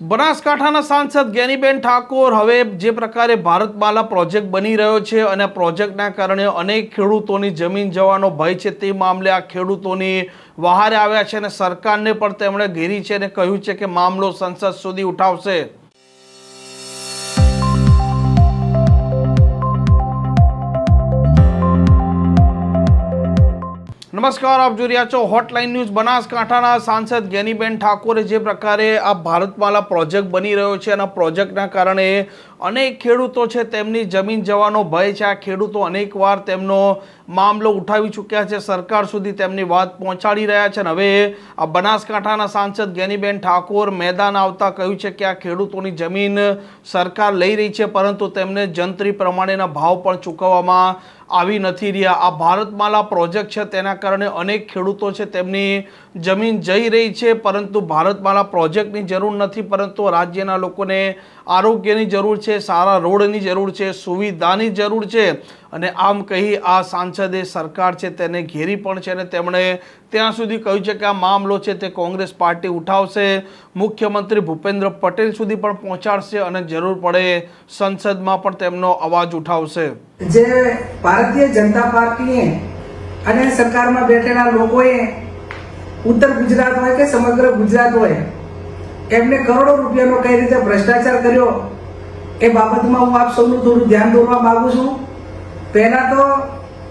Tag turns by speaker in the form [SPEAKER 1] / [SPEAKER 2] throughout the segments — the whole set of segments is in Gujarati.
[SPEAKER 1] બનાસકાંઠાના સાંસદ જ્ઞાનીબેન ઠાકોર હવે જે પ્રકારે ભારતમાલા પ્રોજેક્ટ બની રહ્યો છે અને પ્રોજેક્ટના કારણે અનેક ખેડૂતોની જમીન જવાનો ભય છે, તે મામલે આ ખેડૂતોની વહારે આવ્યા છે અને સરકારને પણ તેમણે ઘેરી છે અને કહ્યું છે કે મામલો સંસદ સુધી ઉઠાવશે. નમસ્કાર, આપ જોઈ રહ્યા છો હોટલાઇન ન્યૂઝ બનાસકાંઠાના સાંસદ જ્ઞાનીબેન ઠાકોરે જે પ્રકારે આ ભારતમાલા પ્રોજેક્ટ બની રહ્યો છે અને પ્રોજેક્ટના કારણે અનેક ખેડૂતો છે તેમની જમીન જવાનો ભય છે. આ ખેડૂતો અનેકવાર તેમનો મામલો ઉઠાવી ચૂક્યા છે. સરકાર સુધી તેમની વાત પહોંચાડી રહ્યા છે અને હવે આ બનાસકાંઠાના સાંસદ જ્ઞાનીબેન ઠાકોર મેદાન આવતા કહ્યું છે કે આ ખેડૂતોની જમીન સરકાર લઈ રહી છે, પરંતુ તેમને જંત્રી પ્રમાણેના ભાવ પણ ચૂકવવામાં આવી નથી રહ્યા. આ ભારતમાલા પ્રોજેક્ટ છે, તેના કારણે અનેક ખેડૂતો છે તેમની જમીન જઈ રહી છે, પરંતુ ભારતમાલા પ્રોજેક્ટની જરૂર નથી, પરંતુ રાજ્યના લોકોને આરોગ્યની જરૂર છે, સારા રોડની જરૂર છે, સુવિધાની જરૂર છે. અને આમ કહી આ સાંસદે સરકાર છે તેને ઘેરી પણ છે અને તેમણે ત્યાં સુધી કહ્યું છે કે આ મામલો છે તે કોંગ્રેસ પાર્ટી ઉઠાવશે. મુખ્યમંત્રી ભૂપેન્દ્ર પટેલ સુધી પણ પહોંચાડશે અને જરૂર પડે સંસદમાં પણ તેમનો અવાજ ઉઠાવશે.
[SPEAKER 2] જે ભારતીય જનતા પાર્ટીએ અને સરકારમાં બેઠેલા લોકોએ ઉત્તર ગુજરાત હોય કે સમગ્ર ગુજરાત હોય એમને કરોડો રૂપિયાનો કઈ રીતે ભ્રષ્ટાચાર કર્યો એ બાબતમાં હું આપ સૌનું થોડું ધ્યાન દોરવા માંગુ છું. પહેલાં તો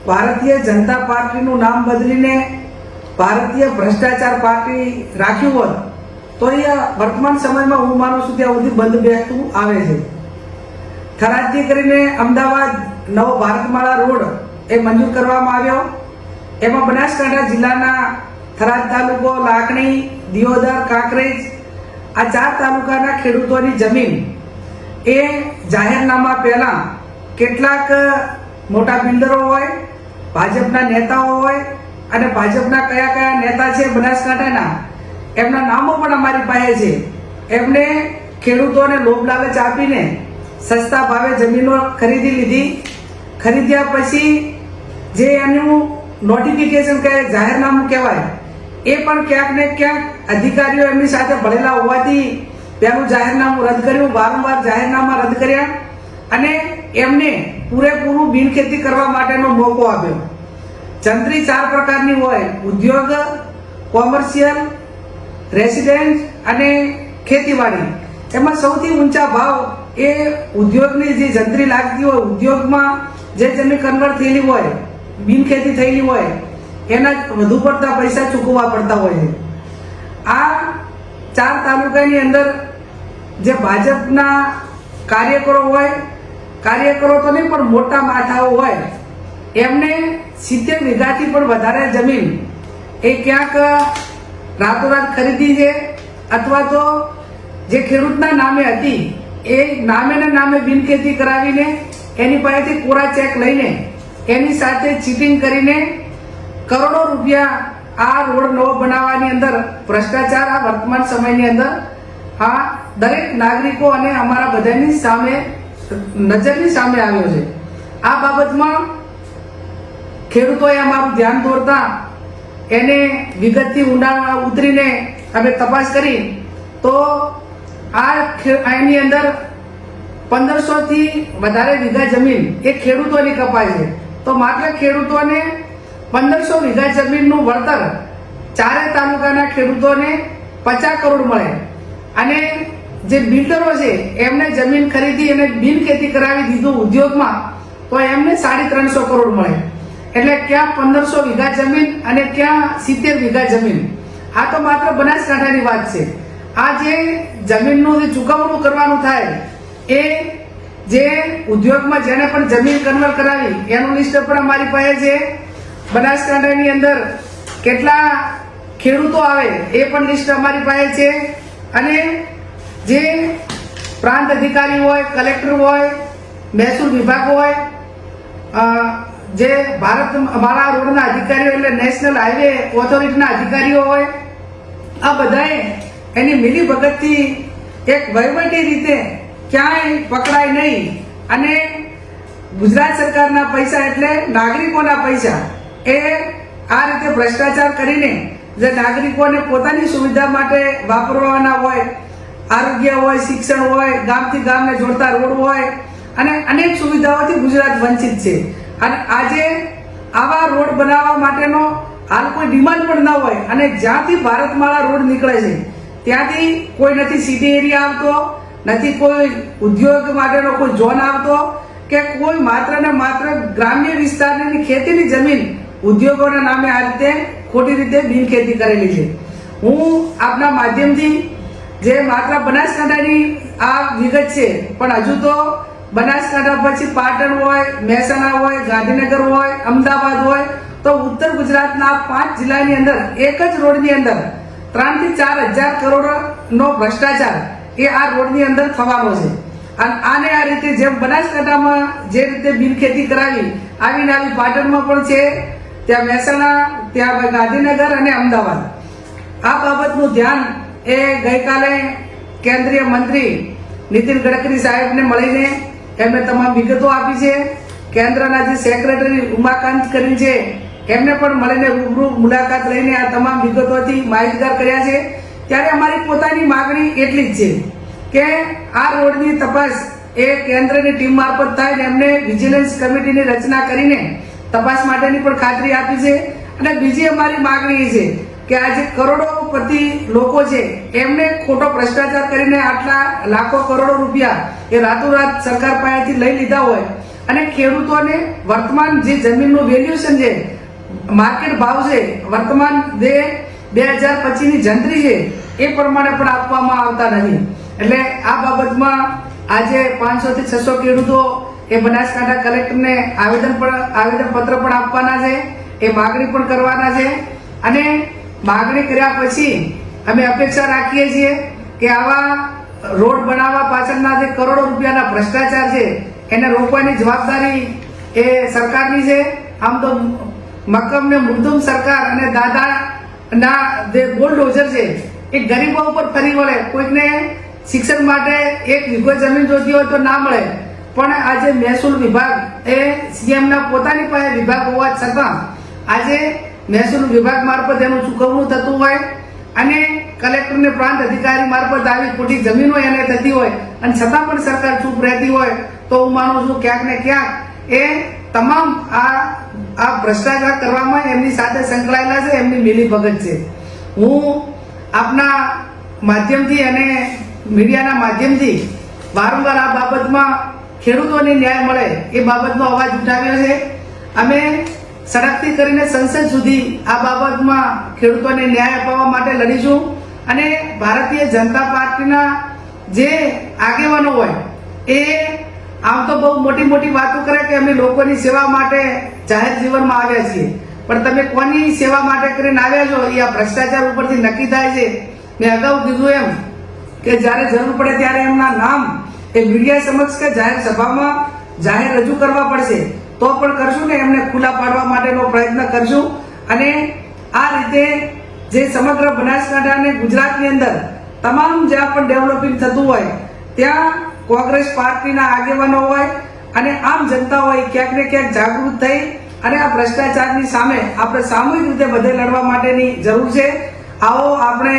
[SPEAKER 2] ભારતીય જનતા પાર્ટીનું નામ બદલીને ભારતીય ભ્રષ્ટાચાર પાર્ટી રાખ્યું હોત, તો એ વર્તમાન સમયમાં હું માનું છું ત્યાં સુધી બંધ બેસતું આવે છે. થરાદથી કરીને અમદાવાદ નવો ભારતમાળા રોડ એ મંજૂર કરવામાં આવ્યો. એમાં બનાસકાંઠા જિલ્લાના થરાદ તાલુકો લાકણી દિયોદર, કાંકરેજ આ ચાર તાલુકાના ખેડૂતોની જમીન એ જાહેરનામા પહેલા કેટલાક મોટા બિલ્ડરો હોય, ભાજપના નેતાઓ હોય અને ભાજપના કયા કયા નેતા છે બનાસકાંઠાના, એમના નામો પણ અમારી પાસે છે. એમને ખેડૂતોને લોભ લાલચ આપીને સસ્તા ભાવે જમીનો ખરીદી લીધી. ખરીદ્યા પછી જે એનું નોટિફિકેશન કહે, જાહેરનામું કહેવાય એ પણ ક્યાંક ને ક્યાંક અધિકારીઓ એમની સાથે ભળેલા હોવાથી પેલું જાહેરનામું રદ કર્યું, વારંવાર જાહેરનામા રદ કર્યા અને એમને પૂરેપૂરું બિનખેતી કરવા માટેનો મોકો આપ્યો. જંત્રી ચાર પ્રકારની હોય, ઉદ્યોગ, કોમર્શિયલ, રેસિડેન્સ અને ખેતીવાડી. એમાં સૌથી ઊંચા ભાવ એ ઉદ્યોગની જે જંત્રી લાગતી હોય, ઉદ્યોગમાં જે જમીન કન્વર્ટ થયેલી હોય, બિનખેતી થયેલી હોય એના વધુ પડતા પૈસા ચૂકવવા પડતા હોય છે. આ ચાર તાલુકાની અંદર જે ભાજપના કાર્યકરો હોય, કાર્યકરો તો નહીં, પણ મોટા માથાઓ હોય, એમને સિત્તેર વીઘાથી પણ વધારે જમીન એ ક્યાંક રાતોરાત ખરીદી છે, અથવા તો જે ખેડૂતના નામે હતી, એ નામે ને નામે બિનખેતી કરાવીને એની પાસેથી કોરા ચેક લઈને એની સાથે ચીટિંગ કરીને કરોડો રૂપિયા આ રોડ નવો બનાવવાની અંદર, ભ્રષ્ટાચાર આ વર્તમાન સમયની અંદર આ દરેક નાગરિકો અને અમારા બધાની સામે, નજરની સામે આવ્યો છે. આ બાબતમાં ખેડૂતોએ અમારું ધ્યાન દોરતા એને વિગતથી ઊંડાણ ઉતરીને અમે તપાસ કરી, તો આ એની અંદર પંદરસો થી વધારે વીઘા જમીન એ ખેડૂતોની કપાય છે. તો માત્ર ખેડૂતોને પંદરસો વીઘા જમીનનું વળતર ચારે તાલુકાના ખેડૂતોને પચાસ કરોડ મળે. અને જે બિલ્ડરો છે, એમને જમીન ખરીદી અને બિનખેતી કરાવી દીધું ઉદ્યોગમાં, તો એમને સાડી ત્રણસો કરોડ મળે. એટલે ક્યાં પંદરસો વીઘા જમીન અને ક્યાં સિત્તેર વીઘા જમીન? આ તો માત્ર બનાસકાંઠાની વાત છે. આ જે જમીનનું જે ચૂકવણું કરવાનું થાય, એ જે ઉદ્યોગમાં જેને પણ જમીન કન્વર્ટ કરાવી, એનું લિસ્ટ પણ અમારી પાસે છે. બનાસકાંઠાની અંદર કેટલા ખેડૂતો આવે એ પણ લિસ્ટ અમારી પાસે છે. અને જે પ્રાંત અધિકારી હોય કલેક્ટર હોય, મહેસૂલ વિભાગ હોય જે ભારત અમારા રોડના અધિકારીઓ એટલે નેશનલ હાઈવે ઓથોરિટીના અધિકારીઓ હોય, આ બધાએ એની મિલી ભગતથી એક વહીવટી રીતે ક્યાંય પકડાય નહીં. અને ગુજરાત સરકારના પૈસા એટલે નાગરિકોના પૈસા. એ આ રીતે ભ્રષ્ટાચાર કરીને જે નાગરિકોને પોતાની સુવિધા માટે વાપરવાના હોય, આરોગ્ય હોય, શિક્ષણ હોય, ગામથી ગામને જોડતા રોડ હોય, અને અનેક સુવિધાઓથી ગુજરાત વંચિત છે. અને આજે આવા રોડ બનાવવા માટેનો હાલ કોઈ ડિમાન્ડ પણ ન હોય અને જ્યાંથી ભારતમાળા રોડ નીકળે છે, ત્યાંથી કોઈ નથી સિટી એરિયા આવતો, નથી કોઈ ઉદ્યોગ માટેનો કોઈ ઝોન આવતો, કે કોઈ માત્ર ને માત્ર ગ્રામ્ય વિસ્તારની ખેતીની જમીન ઉદ્યોગોના નામે આ રીતે ખોટી રીતે બિનખેતી કરેલી છે. હું આપના માધ્યમથી જે માત્ર બનાસકાંઠાની આ વિગત છે, પણ હજુ તો બનાસકાંઠા પછી પાટણ હોય, મહેસાણા હોય, ગાંધીનગર હોય, અમદાવાદ હોય, તો ઉત્તર ગુજરાતના પાંચ જિલ્લાની અંદર, એક જ રોડની અંદર ત્રણથી ચાર હજાર કરોડનો ભ્રષ્ટાચાર એ આ રોડની અંદર થવાનો છે. અને આને આ રીતે જેમ બનાસકાંઠામાં જે રીતે બિનખેતી કરાવી, આવીને આવી પાટણમાં પણ છે ત્યાં મહેસાણા, ત્યાં ગાંધીનગર અને અમદાવાદ. આ બાબતનું ધ્યાન એ ગઈકાલે કેન્દ્રીય મંત્રી નીતિન ગડકરી સાહેબને મળીને એમને તમામ વિગતો આપી છે. કેન્દ્રના જે સેક્રેટરી ઉમાકાંત કરીને છે, એમને પણ મળીને રૂબરૂ મુલાકાત લઈને આ તમામ વિગતોથી માહિતગાર કર્યા છે. ત્યારે અમારી પોતાની માગણી એટલી જ છે કે આ રોડની તપાસ એ કેન્દ્રની ટીમ મારફત થાય ને એમને વિજિલન્સ કમિટીની રચના કરીને તપાસ માટેની પણ ખાતરી આપી છે. અને બીજી અમારી માગણી એ છે કે આ જે કરોડોપતિ લોકો છે, એમને ખોટો ભ્રષ્ટાચાર કરીને આટલા લાખો કરોડો રૂપિયા એ રાતોરાત સરકાર પાસેથી લઈ લીધા હોય અને ખેડૂતોને વર્તમાન જે જમીનનું વેલ્યુએશન છે માર્કેટ ભાવ છે, વર્તમાન જે બે હજાર પચીસની જંત્રી છે, એ પ્રમાણે પણ આપવામાં આવતા નથી. એટલે આ બાબતમાં આજે પાંચસો થી છસો ખેડૂતો એ બનાસકાંઠા કલેક્ટરને આવેદન પણ આવેદન પત્ર પણ આપવાના છે, એ માગણી પણ કરવાના છે. અને માગણી કર્યા પછી અમે અપેક્ષા રાખીએ છીએ કે આવા રોડ બનાવવા પાછળના જે કરોડો રૂપિયાના ભ્રષ્ટાચાર છે, એને રોકવાની જવાબદારી એ સરકારની છે. આમ તો મક્કમ ને મૃદુમ સરકાર અને દાદા ના જે બુલડોઝર છે, એ ગરીબો ઉપર ફરી વળે. કોઈકને શિક્ષણ માટે એક વીઘો જમીન જોતી હોય તો ના મળે. પણ આજે મહેસૂલ વિભાગ એ સીએમના પોતાની પાસે વિભાગ હોવા છતાં આજે મહેસૂલ વિભાગ મારફત એનું ચૂકવણું થતું હોય અને કલેક્ટરને પ્રાંત અધિકારી મારફત આવી ખોટી જમીનો એને થતી હોય અને છતાં પણ સરકાર ચૂપ રહેતી હોય તો હું માનું છું ક્યાંક ને ક્યાંક એ તમામ આ આ ભ્રષ્ટાચાર કરવામાં એમની સાથે સંકળાયેલા છે, એમની મિલીભગત છે. હું આપના માધ્યમથી અને મીડિયાના માધ્યમથી વારંવાર આ બાબતમાં ખેડૂતોને ન્યાય મળે એ બાબતનો અવાજ ઉઠાવ્યો છે. અમે સડકથી કરીને સંસદ સુધી આ બાબતમાં ખેડૂતોને ન્યાય અપાવવા માટે લડીશું અને ભારતીય જનતા પાર્ટીના જે આગેવાનો હોય એ આમ તો બહુ મોટી મોટી વાતો કરે કે અમે લોકોની સેવા માટે જાહેર જીવનમાં આવ્યા છીએ. પણ તમે કોની સેવા માટે કરીને આવ્યા છો એ આ ભ્રષ્ટાચાર ઉપરથી નક્કી થાય છે. મેં અગાઉ કીધું એમ કે જ્યારે જરૂર પડે ત્યારે એમના નામ એ મીડિયા સમક્ષ કે જાહેર સભામાં જાહેર રજૂ કરવા પડશે, તો પણ કરશું ને એમને ખુલ્લા પાડવા માટેનો પ્રયત્ન કરશું. અને આ રીતે જે સમગ્ર બનાસકાંઠા અને ગુજરાતની અંદર તમામ જ્યાં પણ ડેવલપિંગ થતું હોય, ત્યાં કોંગ્રેસ પાર્ટીના આગેવાનો હોય અને આમ જનતા હોય, ક્યાંક ને ક્યાંક જાગૃત થઈ અને આ ભ્રષ્ટાચારની સામે આપણે સામૂહિક રીતે બધે લડવા માટેની જરૂર છે. આવો આપણે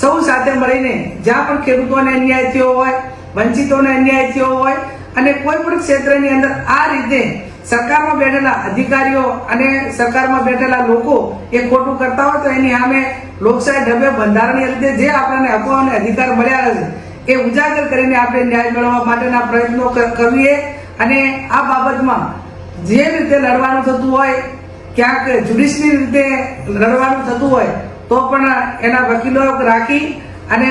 [SPEAKER 2] સૌ સાથે મળીને જ્યાં પણ ખેડૂતોને અન્યાય થયો હોય વંચિતોને અન્યાય થયો હોય અને કોઈ પણ ક્ષેત્રની અંદર આ રીતે સરકારમાં બેઠેલા અધિકારીઓ અને સરકારમાં બેઠેલા લોકો એ ખોટું કરતા હોય તો એની સામે લોકશાહી ઢબે બંધારણીય રીતે જે આપણને હકો અને અધિકાર મળ્યા છે, એ ઉજાગર કરીને આપણે ન્યાય મેળવવા માટેના પ્રયત્નો કરીએ અને આ બાબતમાં જે રીતે લડવાનું થતું હોય, ક્યાંક જ્યુડિશની રીતે લડવાનું થતું હોય, તો પણ એના વકીલો રાખી અને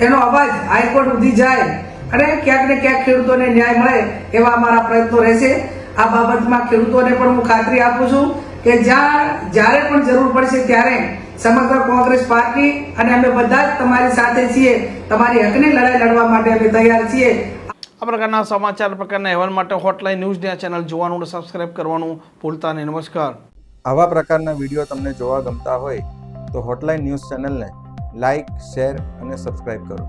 [SPEAKER 2] એનો અવાજ હાઈકોર્ટ સુધી જાય. અને ક્યાંક ને ક્યાંક ખેડૂતોને ન્યાય મળે એવા અમારા પ્રયત્નો રહેશે. આ બાબતમાં ખેડૂતોને પણ હું ખાતરી આપું છું કે જ્યાં જ્યારે પણ જરૂર પડશે ત્યારે સમગ્ર કોંગ્રેસ પાર્ટી અને અમે બધા જ તમારી સાથે છીએ. તમારી હકની લડાઈ લડવા માટે અમે તૈયાર છીએ.
[SPEAKER 1] આ પ્રકારના સમાચાર પ્રકારના અહેવાલ માટે હોટલાઇન ન્યૂઝની આ ચેનલ જોવાનું અને સબસ્ક્રાઇબ કરવાનું ભૂલતા નહીં. નમસ્કાર.
[SPEAKER 3] આવા પ્રકારના વીડિયો તમને જોવા ગમતા હોય તો હોટલાઇન ન્યૂઝ ચેનલને લાઇક શેર અને સબસ્ક્રાઇબ કરો.